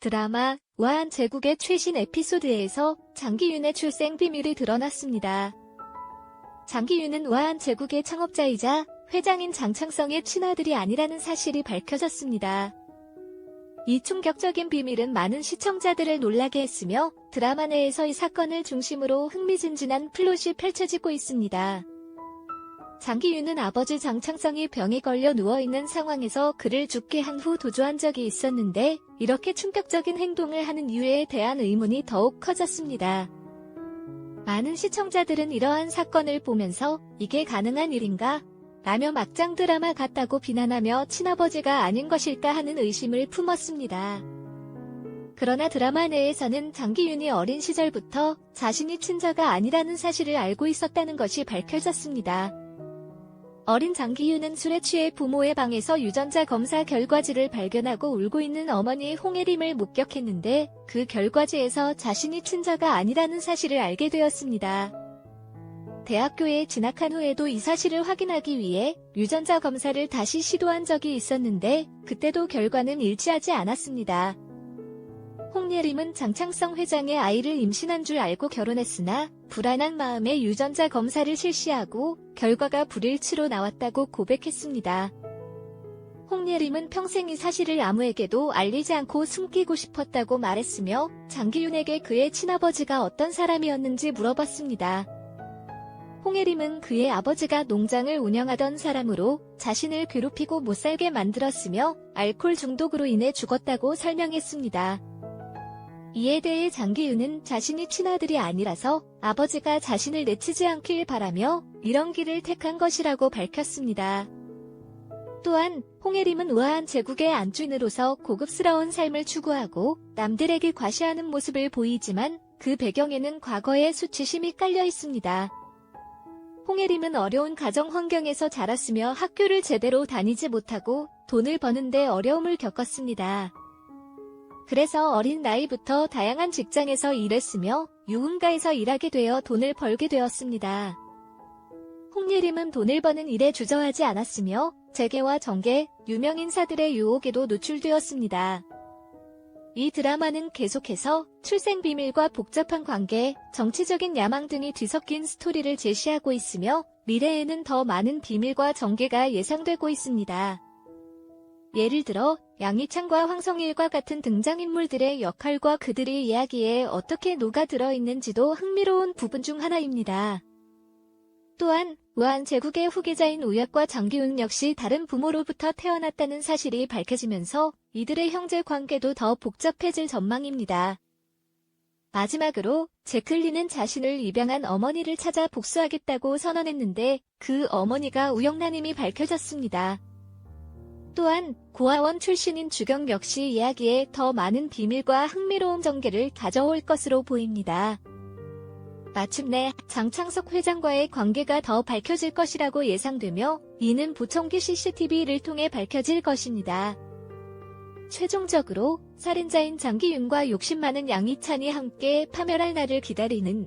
드라마 우아한 제국의 최신 에피소드에서 장기윤의 출생 비밀이 드러났습니다. 장기윤은 우아한 제국의 창업자이자 회장인 장창성의 친아들이 아니라는 사실이 밝혀졌습니다. 이 충격적인 비밀은 많은 시청자들을 놀라게 했으며 드라마 내에서 이 사건을 중심으로 흥미진진한 플롯이 펼쳐지고 있습니다. 장기윤은 아버지 장창성이 병에 걸려 누워있는 상황에서 그를 죽게 한 후 도주한 적이 있었는데 이렇게 충격적인 행동을 하는 이유에 대한 의문이 더욱 커졌습니다. 많은 시청자들은 이러한 사건을 보면서 이게 가능한 일인가? 라며 막장 드라마 같다고 비난하며 친아버지가 아닌 것일까 하는 의심을 품었습니다. 그러나 드라마 내에서는 장기윤이 어린 시절부터 자신이 친자가 아니라는 사실을 알고 있었다는 것이 밝혀졌습니다. 어린 장기윤은 술에 취해 부모의 방에서 유전자 검사 결과지를 발견하고 울고 있는 어머니 홍혜림을 목격했는데 그 결과지에서 자신이 친자가 아니라는 사실을 알게 되었습니다. 대학교에 진학한 후에도 이 사실을 확인하기 위해 유전자 검사를 다시 시도한 적이 있었는데 그때도 결과는 일치하지 않았습니다. 홍예림은 장창성 회장의 아이를 임신한 줄 알고 결혼했으나 불안한 마음에 유전자 검사를 실시하고 결과가 불일치로 나왔다고 고백했습니다. 홍예림은 평생 이 사실을 아무에게도 알리지 않고 숨기고 싶었다고 말했으며 장기윤에게 그의 친아버지가 어떤 사람이었는지 물어봤습니다. 홍예림은 그의 아버지가 농장을 운영하던 사람으로 자신을 괴롭히고 못살게 만들었으며 알코올 중독으로 인해 죽었다고 설명했습니다. 이에 대해 장기윤은 자신이 친아들이 아니라서 아버지가 자신을 내치지 않길 바라며 이런 길을 택한 것이라고 밝혔습니다. 또한 홍혜림은 우아한 제국의 안주인으로서 고급스러운 삶을 추구하고 남들에게 과시하는 모습을 보이지만 그 배경에는 과거의 수치심이 깔려 있습니다. 홍혜림은 어려운 가정 환경에서 자랐으며 학교를 제대로 다니지 못하고 돈을 버는데 어려움을 겪었습니다. 그래서 어린 나이부터 다양한 직장에서 일했으며 유흥가에서 일하게 되어 돈을 벌게 되었습니다. 홍예림은 돈을 버는 일에 주저하지 않았으며 재계와 정계, 유명 인사들의 유혹에도 노출되었습니다. 이 드라마는 계속해서 출생 비밀과 복잡한 관계, 정치적인 야망 등이 뒤섞인 스토리를 제시하고 있으며 미래에는 더 많은 비밀과 전개가 예상되고 있습니다. 예를 들어 양희창과 황성일과 같은 등장인물들의 역할과 그들의 이야기에 어떻게 녹아들어 있는지도 흥미로운 부분 중 하나입니다. 또한 우한 제국의 후계자인 우혁과 장기훈 역시 다른 부모로부터 태어났다는 사실이 밝혀지면서 이들의 형제 관계도 더 복잡해질 전망입니다. 마지막으로 제클리는 자신을 입양한 어머니를 찾아 복수하겠다고 선언했는데 그 어머니가 우영나님이 밝혀졌습니다. 또한 고아원 출신인 주경 역시 이야기에 더 많은 비밀과 흥미로운 전개를 가져올 것으로 보입니다. 마침내 장창석 회장과의 관계가 더 밝혀질 것이라고 예상되며 이는 보청기 CCTV를 통해 밝혀질 것입니다. 최종적으로 살인자인 장기윤과 욕심 많은 양희찬이 함께 파멸할 날을 기다리는